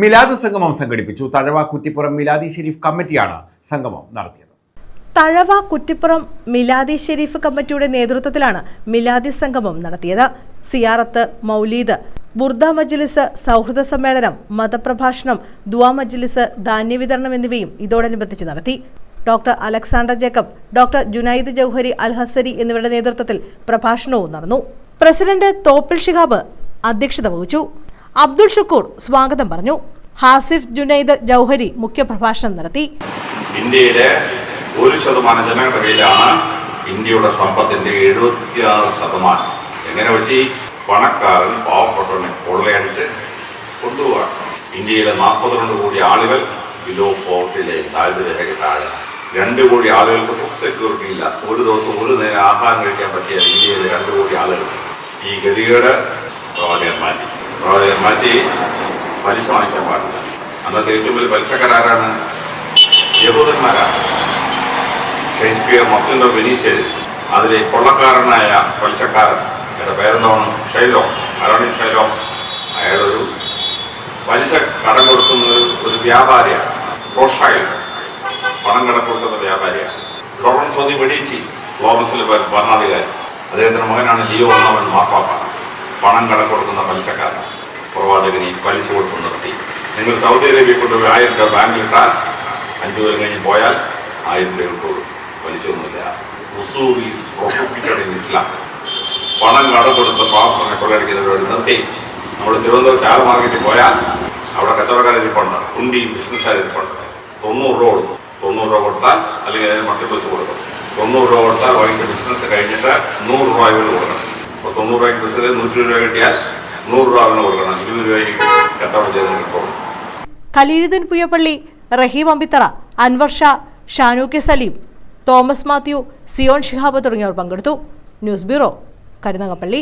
മിലാദ് സംഗമം സംഘടിപ്പിച്ചു. തഴവ കുറ്റിപ്പുറം മിലാദി ഷെരീഫ് കമ്മിറ്റിയാണ് സംഗമം നടത്തിയത്. തഴവ കുറ്റിപ്പുറം മിലാദി ഷെരീഫ് കമ്മിറ്റിയുടെ നേതൃത്വത്തിലാണ് മിലാദി സംഗമം നടത്തിയത്. സിയാറത്ത് മൗലീദ് ബുർദ മജ്ലിസ് സൗഹൃദ സമ്മേളനം മതപ്രഭാഷണം ദുവാ മജ്ലിസ് ധാന്യവിതരണം എന്നിവയും ഇതോടനുബന്ധിച്ച് നടത്തി. ഡോക്ടർ അലക്സാണ്ടർ ജേക്കബ് ഡോക്ടർ ജുനൈദ് ജൌഹരി അൽ ഹസരി എന്നിവരുടെ നേതൃത്വത്തിൽ പ്രഭാഷണവും നടന്നു. പ്രസിഡന്റ് തോപ്പിൽ ഷിഹാബ് അധ്യക്ഷത വഹിച്ചു. അബ്ദുൾ ഷക്കൂർ സ്വാഗതം പറഞ്ഞു. ഹാസിഫ് ജുനൈദ് ജൗഹരി മുഖ്യപ്രഭാഷണം നടത്തി. ഇന്ത്യയിലെ ഒരു ശതമാനം ജനങ്ങളുടെ കയ്യിലാണ് ഇന്ത്യയുടെ സമ്പത്തിന്റെ എഴുപത്തിയാറ് ശതമാനം. എങ്ങനെ പറ്റി? പണക്കാരൻ പാവപ്പെട്ടവനെ കൊള്ളയടിച്ച് കൊണ്ടുപോകാൻ ഇന്ത്യയിലെ നാൽപ്പത്തിരണ്ട് കോടി ആളുകൾ ബിലോ പോർട്ടിലെ ദാരിദ്ര്യരേഖ താഴെ. രണ്ട് കോടി ആളുകൾക്ക് ഫുഡ് സെക്യൂരിറ്റി ഇല്ല. ഒരു ദിവസം ഒരു നേരം ആഹാരം കഴിക്കാൻ പറ്റിയ ഇന്ത്യയിലെ രണ്ട് കോടി ആളുകൾ ഈ ഗതികേട് മാറ്റി പലിശ വാങ്ങിക്കാൻ പാടില്ല. അന്നത്തെ ഏറ്റവും വലിയ പലിശക്കാരാരാണ് യഹൂദന്മാരാണ്. ഷേക്സ്പിയർ മർച്ചന്റ് ഓഫ് വെനീസ് അതിലെ കൊള്ളക്കാരനായ പലിശക്കാരൻ. അയാളുടെ പേരെന്താണ്? ഷൈലോ ആരാണ് ഷൈലോ അയാളൊരു പലിശ കടം കൊടുക്കുന്ന ഒരു- വ്യാപാരിയാണ്. റോഷായി പണം കടം കൊടുക്കുന്ന വ്യാപാരിയാണ്. ലോറൻസ് ഒന്നി വെടിയിച്ചി ഫ്ലോറൻസിലെ ഭരണാധികാരി അദ്ദേഹത്തിന്റെ മകനാണ് ലിയോ എന്നവൻ മാപ്പാപ്പ പണം കടം കൊടുക്കുന്ന പലിശക്കാരൻ. പ്രവാചകന് പലിശ കൊടുത്ത് നിർത്തി. നിങ്ങൾ സൗദി അറേബ്യ കൊണ്ടുപോയി ആയിരം രൂപ ബാങ്കിൽ ഇട്ടാൽ അഞ്ചു കൊല്ലം കഴിഞ്ഞ് പോയാൽ ആയിരം രൂപ കിട്ടുള്ളൂ പലിശ ഒന്നുമില്ല. ഈസ് പ്രൊഹിബിറ്റഡ് ഇൻ ഇസ്ലാം പണം കടപ്പെടുത്ത കൊടുത്ത് പാവങ്ങളെ കൊള്ളയടിക്കുന്നവരോട് നിർത്തി. നമ്മൾ തിരുവനന്തപുരം ചാർ മാർക്കറ്റിൽ പോയാൽ അവിടെ കച്ചവടക്കാരിപ്പുണ്ട് കുണ്ടി ബിസിനസ്സുകാരിപ്പുണ്ട് തൊണ്ണൂറ് രൂപ കൊടുക്കും. തൊണ്ണൂറ് രൂപ കൊടുത്താൽ അല്ലെങ്കിൽ അതിന് മറ്റു ബസ് കൊടുക്കും. തൊണ്ണൂറ് രൂപ കൊടുത്താൽ വൈകിട്ട് ബിസിനസ് കഴിഞ്ഞിട്ട് നൂറ് രൂപ ഇവർ കൊടുക്കണം. അപ്പോൾ തൊണ്ണൂറ് രൂപയ്ക്ക് ബസ്സിൽ നൂറ്റി രൂപ കിട്ടിയാൽ നൂറ് രൂപ പുയപ്പള്ളി റഹീം അമ്പിത്തറ അൻവർ ഷാ ഷാനു കെ സലീം തോമസ് മാത്യു സിയോൺ ഷിഹാബ് തുടങ്ങിയവർ പങ്കെടുത്തു. News bureau Karunagappally.